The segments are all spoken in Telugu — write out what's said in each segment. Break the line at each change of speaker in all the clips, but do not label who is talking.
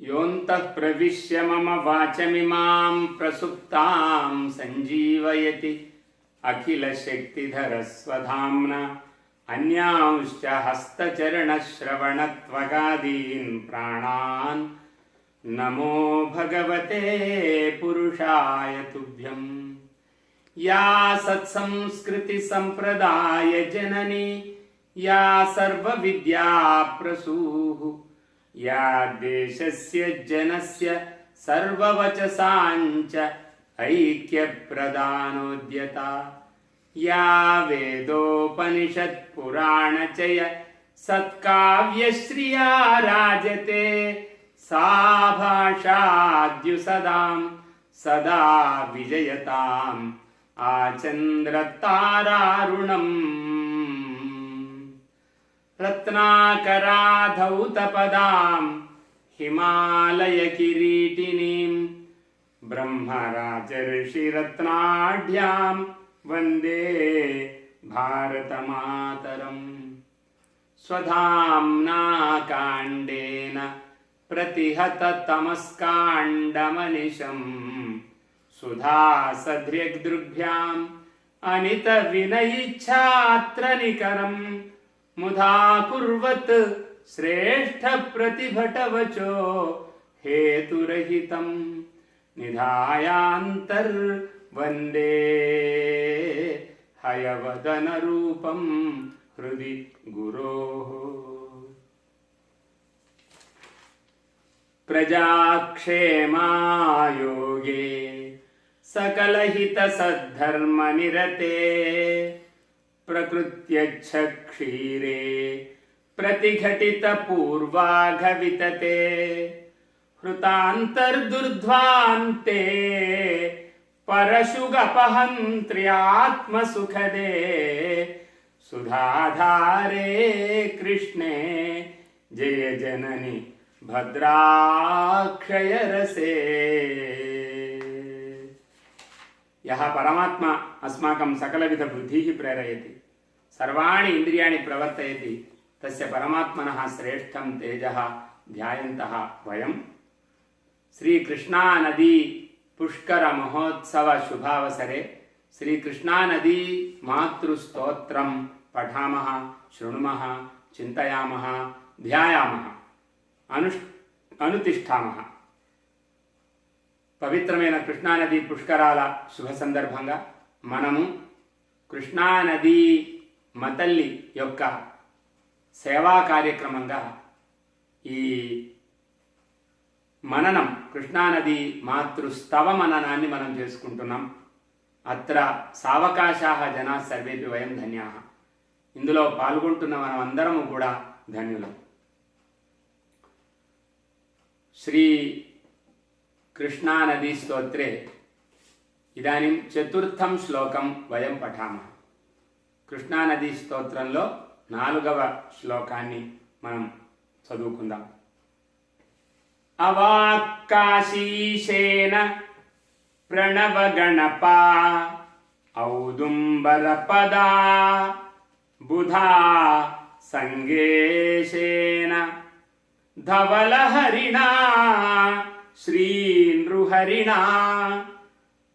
योऽन्तः प्रविश्य मम वाचमिमां प्रसुप्तां सञ्जीवयति अखिलशक्तिधरस्वधाम्ना। अन्यांश्च हस्तचरणश्रवणत्वगादीन् प्राणान्। नमो भगवते पुरुषाय तुभ्यम्। या सत्संस्कृतिसम्प्रदाय जननी या सर्वविद्याप्रसूः या देशस्य जनस्य सर्ववचसाञ्च ऐक्यप्रदानोद्यता। या वेदोपनिषत्पुराणचय सत्काव्यश्रिया राजते सा भाषाद्युसदां सदा विजयताम् आचन्द्रतारारुणम् रत्नाकराधौतपदां हिमालयकिरीटिनीं ब्रह्मराजर्षिरत्नाढ्यां वन्दे भारतमातरम् स्वधाम्ना काण्डेन प्रतिहततमस्काण्डमनिशम् सुधासध्र्यग्दृग्भ्याम् अनितविनयिच्छात्र निकरम् मुधा कुर्वत् श्रेष्ठप्रतिभटवचो हेतुरहितम् निधायान्तर्वन्दे हयवदनरूपं हृदि गुरोः। प्रजाक्षेमायोगे सकलहितसद्धर्मनिरते प्रकृत्यच्छक्षीरे प्रतिघटितपूर्वाघवितते हृतान्तर्दुर्ध्वान्ते परशुगपहन्त्र्यात्मसुखदे सुधाधारे कृष्णे जय जननि भद्राक्षयरसे यः परमात्मा अस्माकं सकलविधबुद्धिः प्रेरयति सर्वाणि इन्द्रियाणि प्रवर्तयति తస్య పరమాత్మన శ్రేష్టం తేజ ధ్యాయంత వయం శ్రీకృష్ణానదీ పుష్కర మహోత్సవ శుభావసరే శ్రీకృష్ణానదీ మాతృస్తోత్రం పఠామ శృణుమ చింతయామ ధ్యాయామ అను అనుతిష్టామ పవిత్రమైన కృష్ణానదీ పుష్కరాల శుభ సందర్భంగా మనము కృష్ణానదీ మతల్లి యొక్క సేవా కార్యక్రమంగా ఈ మననం కృష్ణానది మాతృస్తవ మననాన్ని మనం చేసుకుంటున్నాం. అత్ర సావకాశా జనా సర్వేపి వయం ధన్యా. ఇందులో పాల్గొంటున్న మనం అందరము కూడా ధన్యులం. శ్రీ కృష్ణానదీ స్తోత్రే. ఇదాनीं చతుర్థం శ్లోకం వయం పఠామ. కృష్ణానదీ స్తోత్రంలో నాలుగవ శ్లోకాన్ని మనం చదువుకుందాం. అవాకాశీశేన ప్రణవగణప ఔదుంబరపదా బుధా సంగేశేన ధవలహరిణా శ్రీనృహరిణా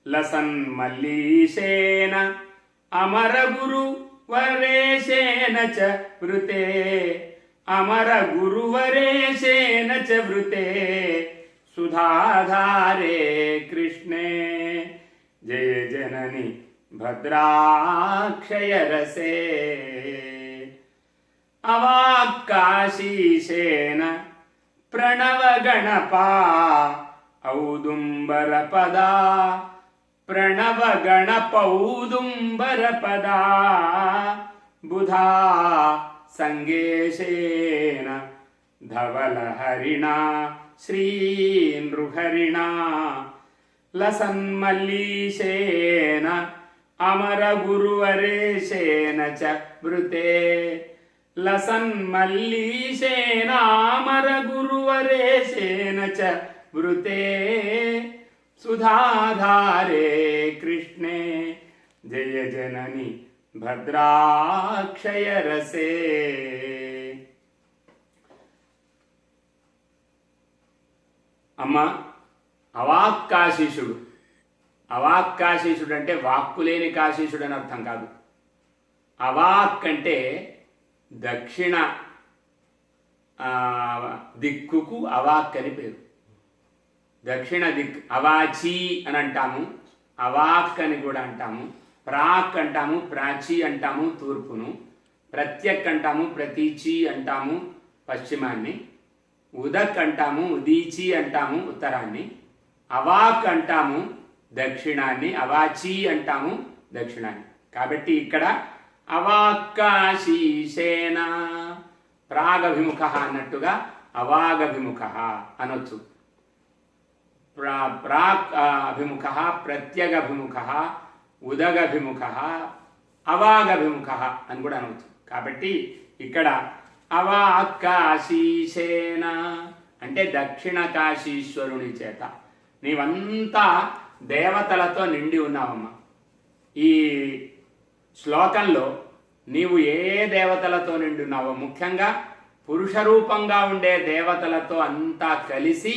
లసన్మల్లీశేన అమరగురు వరేశేన చ వృతే. అమర గురువరేశేన చ వృతే. సుధాధారే కృష్ణే. జయ జనని భద్రాక్షయరసే. అవాక్కాశీశేన ప్రణవగణపా. ఔదుంబరపదా. प्रणवगणपौदुम्बरपदा। बुधा सङ्गेशेन धवलहरिणा श्रीनृहरिणा लसन्मल्लीशेन अमरगुरुवरेशेन च वृते। लसन्मल्लीशेनामरगुरुवरेशेन च वृते సుధాధారే కృష్ణే జయ జనని భద్రాక్షయరసే అమ్మ అవాక్కాశీషుడు అవాక్కాశీషుడు అంటే వాక్కులేని కాశీషుడు అని అర్థం కాదు. అవాక్ అంటే దక్షిణ దిక్కుకు అవాక్ అని పేరు. దక్షిణ దిక్ అవాచి అని అంటాము. అవాక్ అని కూడా అంటాము. ప్రాక్ అంటాము. ప్రాచి అంటాము. తూర్పును. ప్రత్యక్ అంటాము. ప్రతీచి అంటాము పశ్చిమాన్ని. ఉదక్ అంటాము. ఉదీచి అంటాము ఉత్తరాన్ని. అవాక్ అంటాము దక్షిణాన్ని. అవాచి అంటాము దక్షిణాన్ని. కాబట్టి ఇక్కడ అవాక్కాశీసేన ప్రాగభిముఖ అన్నట్టుగా అవాగభిముఖ అనొచ్చు. ప్రా ప్రాక్ అభిముఖ ప్రత్యగభిముఖ ఉదగభిముఖ అవాగభిముఖ అని కూడా అనవచ్చు. కాబట్టి ఇక్కడ అవాకాశీసేన అంటే దక్షిణ కాశీశ్వరుని చేత. నీవంతా దేవతలతో నిండి ఉన్నావమ్మా. ఈ శ్లోకంలో నీవు ఏ దేవతలతో నిండి ఉన్నావో ముఖ్యంగా పురుష రూపంగా ఉండే దేవతలతో అంతా కలిసి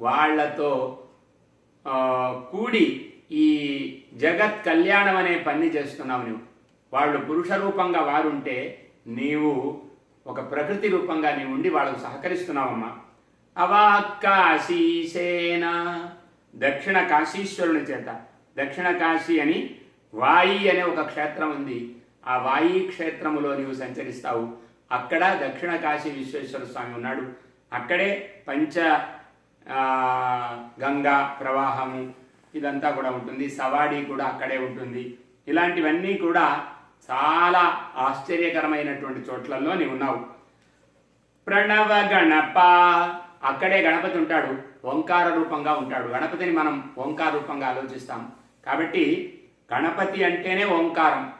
వాళ్ళతో కూడి ఈ జగత్ కళ్యాణం అనే పని చేస్తున్నావు నువ్వు. వాళ్ళు పురుష రూపంగా వారుంటే నీవు ఒక ప్రకృతి రూపంగా నీవు ఉండి వాళ్ళకు సహకరిస్తున్నావమ్మా. అవాకాశీసేన దక్షిణ కాశీశ్వరుని చేత. దక్షిణ కాశీ అని వాయి అనే ఒక క్షేత్రం ఉంది. ఆ వాయి క్షేత్రములో నీవు సంచరిస్తావు. అక్కడ దక్షిణ కాశీ విశ్వేశ్వర స్వామి ఉన్నాడు. అక్కడే పంచ గంగా ప్రవాహము ఇదంతా కూడా ఉంటుంది. సవాడి కూడా అక్కడే ఉంటుంది. ఇలాంటివన్నీ కూడా చాలా ఆశ్చర్యకరమైనటువంటి చోట్లలో నీవు ఉన్నావు. ప్రణవ గణప అక్కడే గణపతి ఉంటాడు. ఓంకార రూపంగా ఉంటాడు. గణపతిని మనం ఓంకార రూపంగా ఆలోచిస్తాం. కాబట్టి గణపతి అంటేనే ఓంకారం.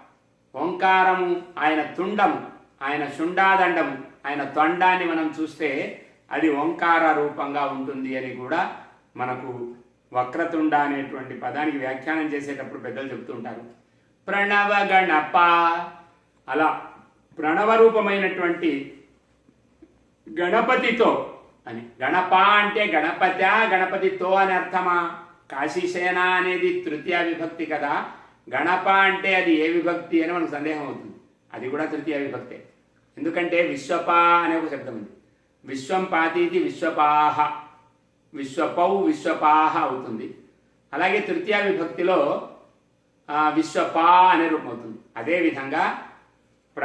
ఓంకారము ఆయన తుండము ఆయన శుండాదండము ఆయన తొండాన్ని మనం చూస్తే అది ఓంకార రూపంగా ఉంటుంది అని కూడా మనకు వక్రతుండ అనేటువంటి పదానికి వ్యాఖ్యానం చేసేటప్పుడు పెద్దలు చెప్తూ ఉంటారు. ప్రణవ గణప అలా ప్రణవ రూపమైనటువంటి గణపతితో అని. గణప అంటే గణపత గణపతితో అని అర్థమా? కాశీసేన అనేది తృతీయ విభక్తి కదా. గణప అంటే అది ఏ విభక్తి అని మనకు సందేహం అవుతుంది. అది కూడా తృతీయ విభక్తే. ఎందుకంటే విశ్వప అనే ఒక శబ్దం ఉంది. విశ్వం పాతీతి విశ్వపాహ. విశ్వపౌ విశ్వపాహ అవుతుంది. అలాగే తృతీయ విభక్తిలో విశ్వపా అనే రూపం అవుతుంది. అదేవిధంగా ప్ర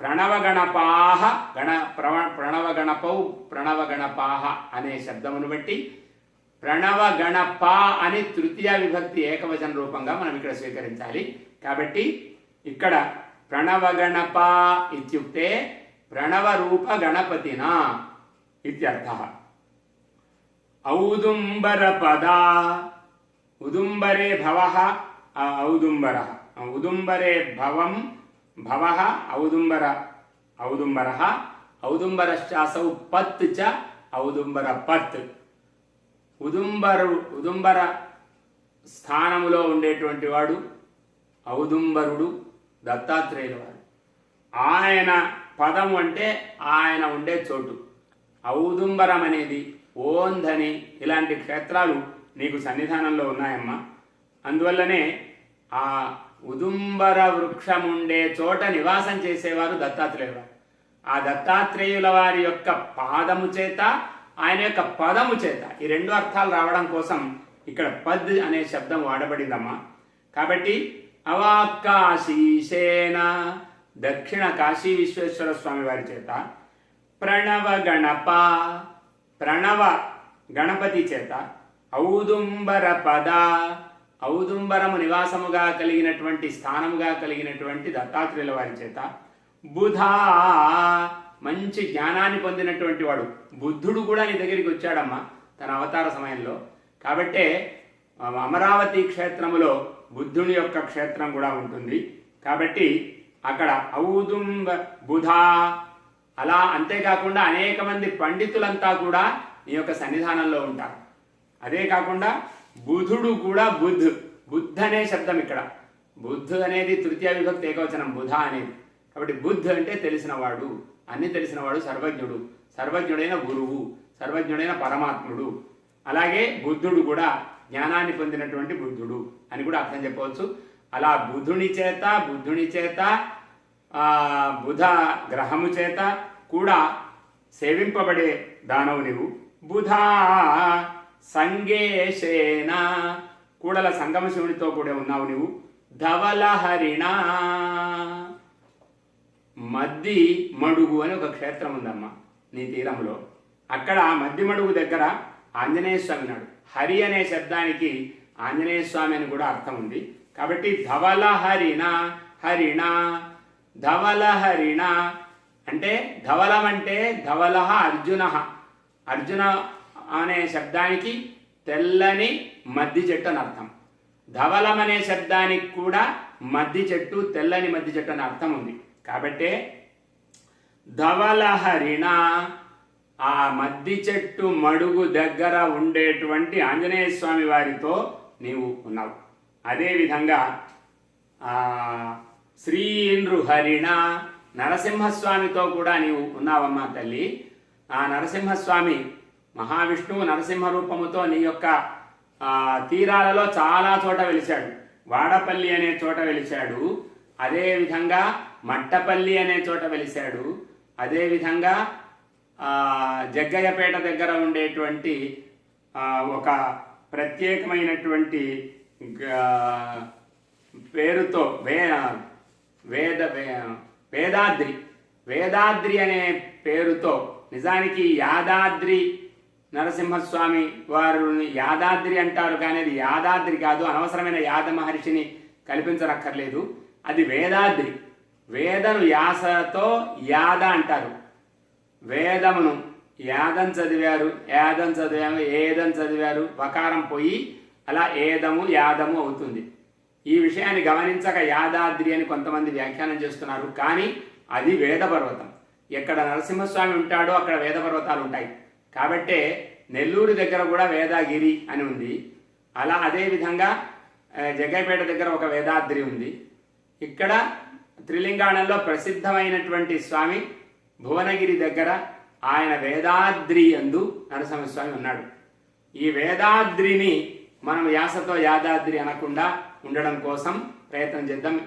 ప్రణవగణపాహ గణ ప్రవ ప్రణవగణపౌ ప్రణవగణపాహ అనే శబ్దమును బట్టి ప్రణవగణప అని తృతీయ విభక్తి ఏకవచన రూపంగా మనం ఇక్కడ స్వీకరించాలి. కాబట్టి ఇక్కడ ప్రణవగణప ఇత్యుక్తే ప్రణవరూప గణపతినా. ఇత్యర్థ ఔదుంబర పద ఉదుంబరే భవ ఔదుంబర ఉదుంబరే భవం భవ ఔదుంబర ఔదుంబర ఔదుంబరశ్చాసౌ పత్ చ ఔదుంబర పత్ ఉదుంబరు ఉదుంబర స్థానములో ఉండేటువంటి వాడు ఔదుంబరుడు దత్తాత్రేయుల వాడు ఆయన పదము అంటే ఆయన ఉండే చోటు. ఔదుంబరం అనేది ఓంధని ఇలాంటి క్షేత్రాలు నీకు సన్నిధానంలో ఉన్నాయమ్మా. అందువల్లనే ఆ ఉదుంబర వృక్షం ఉండే చోట నివాసం చేసేవారు దత్తాత్రేయుల. ఆ దత్తాత్రేయుల వారి యొక్క పాదము చేత ఆయన యొక్క పదము చేత ఈ రెండు అర్థాలు రావడం కోసం ఇక్కడ పద్ అనే శబ్దం వాడబడిందమ్మా. కాబట్టి అవాకాశీసేన దక్షిణ కాశీ విశ్వేశ్వర స్వామి వారి చేత ప్రణవ గణప. ప్రణవ గణపతి చేత ఔదుంబర పద. ఔదుంబరము నివాసముగా కలిగినటువంటి స్థానముగా కలిగినటువంటి దత్తాత్రేయుల వారి చేత బుధా మంచి జ్ఞానాన్ని పొందినటువంటి వాడు. బుద్ధుడు కూడా నీ దగ్గరికి వచ్చాడమ్మా తన అవతార సమయంలో. కాబట్టే అమరావతి క్షేత్రములో బుద్ధుని యొక్క క్షేత్రం కూడా ఉంటుంది. కాబట్టి అక్కడ ఔదుంబ బుధా అలా అంతేకాకుండా అనేక మంది పండితులంతా కూడా నీ యొక్క సన్నిధానంలో ఉంటారు. అదే కాకుండా బుధుడు కూడా బుద్ధ్ బుద్ధ్ అనే శబ్దం ఇక్కడ. బుద్ధ్ అనేది తృతీయ విభక్తి ఏకవచనం బుధ అనేది. కాబట్టి బుద్ధ్ అంటే తెలిసినవాడు అన్ని తెలిసినవాడు సర్వజ్ఞుడు సర్వజ్ఞుడైన గురువు సర్వజ్ఞుడైన పరమాత్ముడు. అలాగే బుద్ధుడు కూడా జ్ఞానాన్ని పొందినటువంటి బుద్ధుడు అని కూడా అర్థం చెప్పవచ్చు. అలా బుద్ధుని చేత బుద్ధుని చేత బుధ గ్రహము చేత కూడా సేవింపబడే దానవు నీవు. బుధా సంగేశేన కూడల సంగమ శివునితో కూడా ఉన్నావు నీవు. ధవలహరిణ మద్ది మడుగు అని ఒక క్షేత్రం ఉందమ్మా నీ తీరంలో అక్కడ మద్ది మడుగు దగ్గర ఆంజనేయ స్వామి నాడు హరి అనే శబ్దానికి ఆంజనేయ స్వామి అని కూడా అర్థం ఉంది. కాబట్టి ధవల హరిణ హరిణ ధవలహరిణ. అంటే ధవలం అంటే ధవల అర్జున. అర్జున అనే శబ్దానికి తెల్లని మద్ది చెట్టు అని అర్థం. ధవలం అనే శబ్దానికి కూడా మద్ది చెట్టు తెల్లని మద్ది చెట్టు అని అర్థం ఉంది. కాబట్టి ధవలహరిణ ఆ మద్ది చెట్టు మడుగు దగ్గర ఉండేటువంటి ఆంజనేయ స్వామి వారితో నీవు ఉన్నావు. అదేవిధంగా ఆ, శ్రీ నృహరిణ నరసింహస్వామితో కూడా నీవు ఉన్నావమ్మా తల్లి. ఆ నరసింహస్వామి మహావిష్ణువు నరసింహ రూపముతో నీ యొక్క తీరాలలో చాలా చోట వెలిశాడు. వాడపల్లి అనే చోట వెలిశాడు. అదేవిధంగా మట్టపల్లి అనే చోట వెలిశాడు. అదేవిధంగా జగ్గయ్యపేట దగ్గర ఉండేటువంటి ఒక ప్రత్యేకమైనటువంటి గా- పేరుతో వే వేద వే- వేదాద్రి. వేదాద్రి అనే పేరుతో నిజానికి యాదాద్రి నరసింహస్వామి వారు యాదాద్రి అంటారు కానీ అది యాదాద్రి కాదు. అనవసరమైన యాద మహర్షిని కల్పించనక్కర్లేదు. అది వేదాద్రి. వేదను యాసతో యాద అంటారు. వేదమును యాదం చదివారు యాదం చదివాము ఏదం చదివారు వకారం పోయి అలా ఏదము యాదము అవుతుంది. ఈ విషయాన్ని గమనించక యాదాద్రి అని కొంతమంది వ్యాఖ్యానం చేస్తున్నారు. కానీ అది వేద పర్వతం ఎక్కడ నరసింహస్వామి ఉంటాడో అక్కడ వేద పర్వతాలు ఉంటాయి. కాబట్టే నెల్లూరు దగ్గర కూడా వేదాగిరి అని ఉంది. అలా అదేవిధంగా జగ్గైపేట దగ్గర ఒక వేదాద్రి ఉంది. ఇక్కడ త్రిలింగాణంలో ప్రసిద్ధమైనటువంటి స్వామి భువనగిరి దగ్గర ఆయన వేదాద్రి అందు నరసింహస్వామి ఉన్నాడు. ఈ వేదాద్రిని మనం యాసతో యాదాద్రి అనకుండా ఉండడం కోసం ప్రయత్నం చేద్దాం.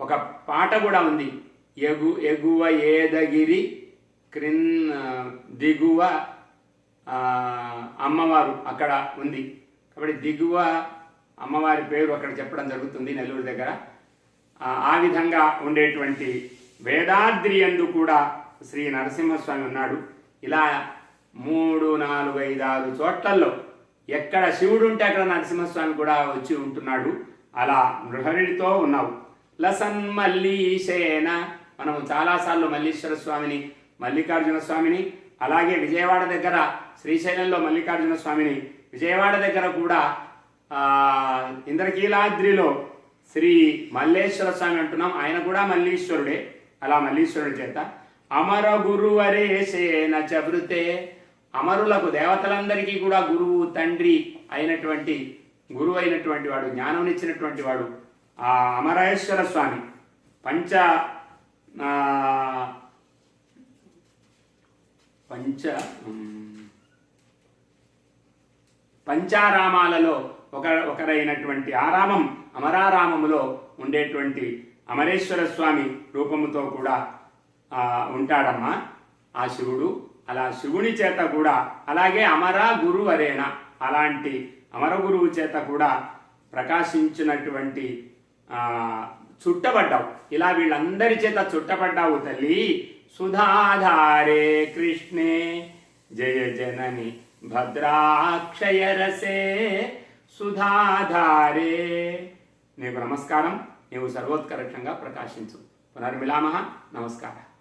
ఒక పాట కూడా ఉంది. ఎగు ఎగువ ఏదగిరి క్రిన్ దిగువ అమ్మవారు అక్కడ ఉంది. కాబట్టి దిగువ అమ్మవారి పేరు అక్కడ చెప్పడం జరుగుతుంది నెల్లూరు దగ్గర. ఆ, ఆ విధంగా ఉండేటువంటి వేదాద్రి ఎందు కూడా శ్రీ నరసింహస్వామి ఉన్నాడు. ఇలా మూడు నాలుగు ఐదు ఆరు చోట్లలో ఎక్కడ శివుడు ఉంటే అక్కడ నరసింహస్వామి కూడా వచ్చి ఉంటున్నాడు. అలా నృహరితో ఉన్నావు. లసన్ మల్లీశేన. మనము చాలాసార్లు మల్లీశ్వర స్వామిని మల్లికార్జున స్వామిని అలాగే విజయవాడ దగ్గర శ్రీశైలంలో మల్లికార్జున స్వామిని విజయవాడ దగ్గర కూడా ఇంద్రకీలాద్రిలో శ్రీ మల్లేశ్వర స్వామి అంటున్నాం. ఆయన కూడా మల్లీశ్వరుడే. అలా మల్లీశ్వరుడి చేత. అమర గురువరేసేన చబృతే అమరులకు దేవతలందరికీ కూడా గురువు తండ్రి అయినటువంటి గురువు అయినటువంటి వాడు జ్ఞానం ఇచ్చినటువంటి వాడు ఆ అమరేశ్వర స్వామి పంచ పంచ పంచారామాలలో ఒక ఒకరైనటువంటి ఆరామం అమరారామములో ఉండేటువంటి అమరేశ్వర స్వామి రూపముతో కూడా ఉంటాడమ్మా. ఆ శివుడు అలా శివుని చేత కూడా అలాగే అమరా గురు అలాంటి అమరగురువు చేత కూడా ప్రకాశించినటువంటి చుట్టబడ్డావు. ఇలా వీళ్ళందరి చేత చుట్టబడ్డావు తల్లి. సుధాధారే కృష్ణే జయ జనని భద్రాక్షయరసే సుధాధారే. నీకు నమస్కారం. నీవు సర్వోత్కర్షంగా ప్రకాశించు. పునర్మిలామ నమస్కారం.